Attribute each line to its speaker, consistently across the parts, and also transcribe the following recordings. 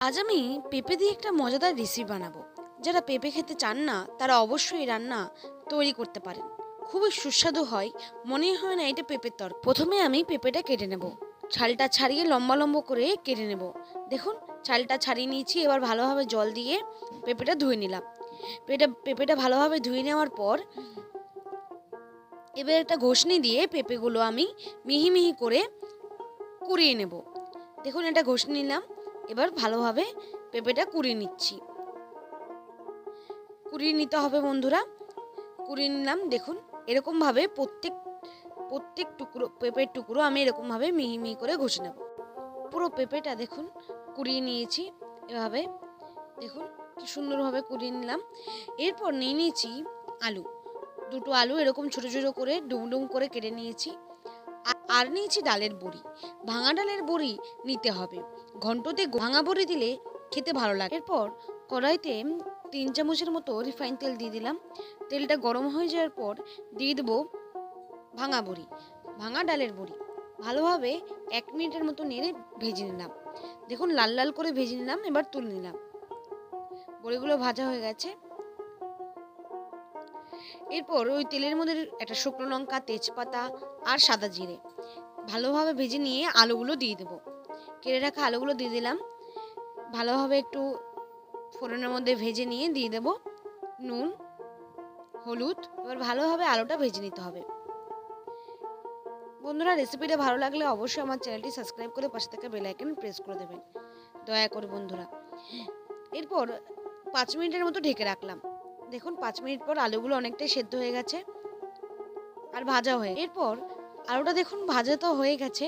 Speaker 1: আজ আমি পেঁপে দিয়ে একটা মজাদার রেসিপি বানাবো। যারা পেঁপে খেতে চান না, তারা অবশ্যই রান্না তৈরি করতে পারেন। খুবই সুস্বাদু হয় মনে হয় না এটা পেঁপের তর প্রথমে আমি পেঁপেটা কেটে নেব। ছালটা ছাড়িয়ে লম্বা লম্বা করে কেটে নেব। দেখুন, ছালটা ছাড়িয়ে নিয়েছি, এবার ভালোভাবে জল দিয়ে পেঁপেটা ধুয়ে নিলাম। পেঁপেটা পেঁপেটা ভালোভাবে ধুয়ে নেওয়ার পর এবার একটা ঘষনি দিয়ে পেঁপেগুলো আমি মিহি মিহি করে কুড়িয়ে নেব। দেখুন এটা ঘষে নিলাম। এবার ভালোভাবে পেঁপেটা কুড়িয়ে নিচ্ছি। কুড়িয়ে নিতে হবে বন্ধুরা। কুড়িয়ে নিলাম, দেখুন, এরকমভাবে প্রত্যেক প্রত্যেক টুকরো, পেঁপের টুকরো আমি এরকমভাবে মিহি মিহি করে ঘষে নেব। পুরো পেঁপেটা দেখুন, কুড়িয়ে নিয়েছি এভাবে। দেখুন, কি সুন্দরভাবে কুড়িয়ে নিলাম। এরপর নিয়ে নিয়েছি আলু। দুটো আলু এরকম ছোটো ছোটো করে ডুমডুম করে কেটে নিয়েছি। আর নিয়েছি ডালের বড়ি। ভাঙা ডালের বড়ি নিতে হবে। ঘন্টতে ভাঙা বড়ি দিলে খেতে ভালো লাগে। এরপর কড়াইতে তিন চামচের মতো রিফাইন তেল দিয়ে দিলাম। তেলটা গরম হয়ে যাওয়ার পর দিয়ে দেবো ভাঙা বড়ি, ভাঙা ডালের বড়ি। ভালোভাবে এক মিনিটের মতো নেড়ে ভেজে নিলাম। দেখুন, লাল লাল করে ভেজে নিলাম, এবার তুলে নিলাম। বড়িগুলো ভাজা হয়ে গেছে। এরপর ওই তেলের মধ্যে একটা শুকনো লঙ্কা, তেজপাতা আর সাদা জিরে। ভালোভাবে ভেজে নিয়ে আলুগুলো দিয়ে দেবো। কেটে রাখা আলুগুলো দিয়ে দিলাম। ভালোভাবে একটু ফোড়নের মধ্যে ভেজে নিয়ে দিয়ে দেবো। নুন, হলুদ, এবার ভালোভাবে আলুটা ভেজে নিতে হবে। বন্ধুরা, রেসিপিটা ভালো লাগলে অবশ্যই আমার চ্যানেলটি সাবস্ক্রাইব করে পাশে থাকা বেল আইকন প্রেস করে দেবেন। দয়া করে বন্ধুরা। এরপর পাঁচ মিনিটের মতো ঢেকে রাখলাম। দেখুন, পাঁচ মিনিট পর আলুগুলো অনেকটাই সেদ্ধ হয়ে গেছে আর ভাজা হয়ে এরপর আলুটা দেখুন, ভাজা তো হয়ে গেছে।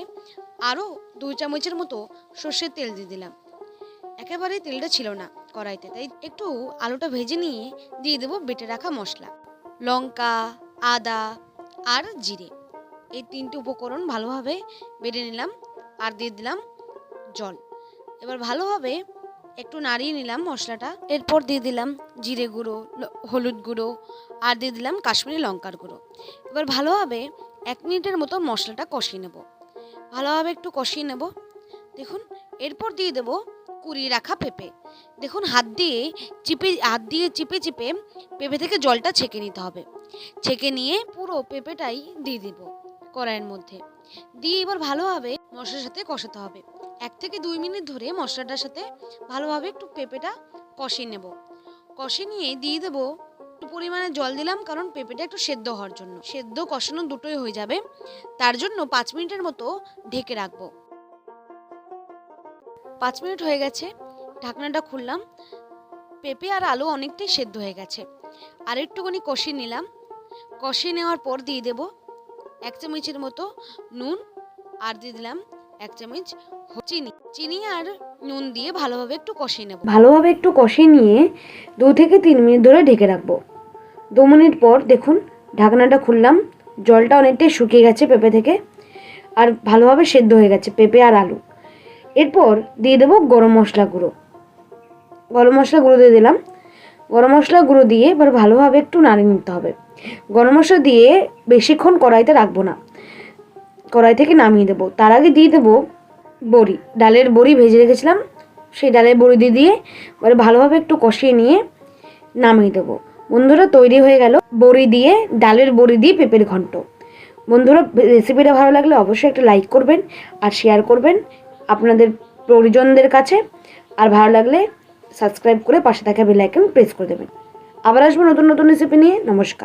Speaker 1: আরও দুই চামচের মতো সর্ষের তেল দিয়ে দিলাম। একেবারে তেলটা ছিল না কড়াইতে, তাই একটু আলুটা ভেজে নিয়ে দিয়ে দেবো বেটে রাখা মশলা। লঙ্কা, আদা আর জিরে। এই তিনটি উপকরণ ভালোভাবে বেটে নিলাম আর দিয়ে দিলাম জল। এবার ভালোভাবে একটু নাড়িয়ে নিলাম মশলাটা। এরপর দিয়ে দিলাম জিরে গুঁড়ো হলুদ গুঁড়ো আর দিয়ে দিলাম কাশ্মীরি লঙ্কার গুঁড়ো। এবার ভালোভাবে এক মিনিটের মতো মশলাটা কষিয়ে নেব। ভালোভাবে একটু কষিয়ে নেব। দেখুন, এরপর দিয়ে দেব কুড়িয়ে রাখা পেঁপে। দেখুন, হাত দিয়ে চিপে, হাত দিয়ে চিপে চিপে পেঁপে থেকে জলটা ছেঁকে নিতে হবে। ছেঁকে নিয়ে পুরো পেঁপেটাই দিয়ে দিব কড়াইয়ের মধ্যে। দিয়ে এবার ভালোভাবে মশলার সাথে কষাতে হবে। এক থেকে দুই মিনিট ধরে মশলাটার সাথে ভালোভাবে একটু পেঁপেটা কষিয়ে নেব। কষে নিয়ে দিয়ে দেবো একটু পরিমাণে জল দিলাম কারণ পেঁপেটা একটু সেদ্ধ হওয়ার জন্য। সেদ্ধ কষানো দুটোই হয়ে যাবে। তার জন্য পাঁচ মিনিটের মতো ঢেকে রাখব। পাঁচ মিনিট হয়ে গেছে। ঢাকনাটা খুললাম। পেঁপে আর আলু অনেকটাই সেদ্ধ হয়ে গেছে। আর একটুখানি কষিয়ে নিলাম। কষিয়ে নেওয়ার পর দিয়ে দেব এক চামচের মতো নুন আর দিয়ে দিলাম এক চামচ চিনি। চিনি আর নুন দিয়ে ভালোভাবে একটু কষিয়ে নেব।
Speaker 2: ভালোভাবে একটু কষিয়ে নিয়ে দু থেকে তিন মিনিট ধরে ঢেকে রাখব। দু মিনিট পর দেখুন, ঢাকনাটা খুললাম, জলটা অনেকটাই শুকিয়ে গেছে পেঁপে থেকে, আর ভালোভাবে সেদ্ধ হয়ে গেছে পেঁপে আর আলু। এরপর দিয়ে দেবো গরম মশলা গুঁড়ো। গরম মশলা গুঁড়ো দিয়ে দিলাম। গরম মশলা গুঁড়ো দিয়ে এবার ভালোভাবে একটু নাড়িয়ে নিতে হবে। গরম মশলা দিয়ে বেশিক্ষণ কড়াইতে রাখব না। কড়াই থেকে নামিয়ে দেবো। তার আগে দিয়ে দেবো বড়ি। ডালের বড়ি ভেজে রেখেছিলাম। সেই ডালের বড়ি দিয়ে দিয়ে এবার ভালোভাবে একটু কষিয়ে নিয়ে নামিয়ে দেবো। বন্ধুরা, তৈরি হয়ে গেল বড়ি দিয়ে, ডালের বড়ি দিয়ে পেঁপের ঘন্ট। বন্ধুরা, রেসিপিটা ভালো লাগলে অবশ্যই একটা লাইক করবেন আর শেয়ার করবেন আপনাদের পরিজনদের কাছে। আর ভালো লাগলে সাবস্ক্রাইব করে পাশে থাকা বেল আইকন প্রেস করে দেবেন। আবার আসব নতুন নতুন রেসিপি নিয়ে। নমস্কার।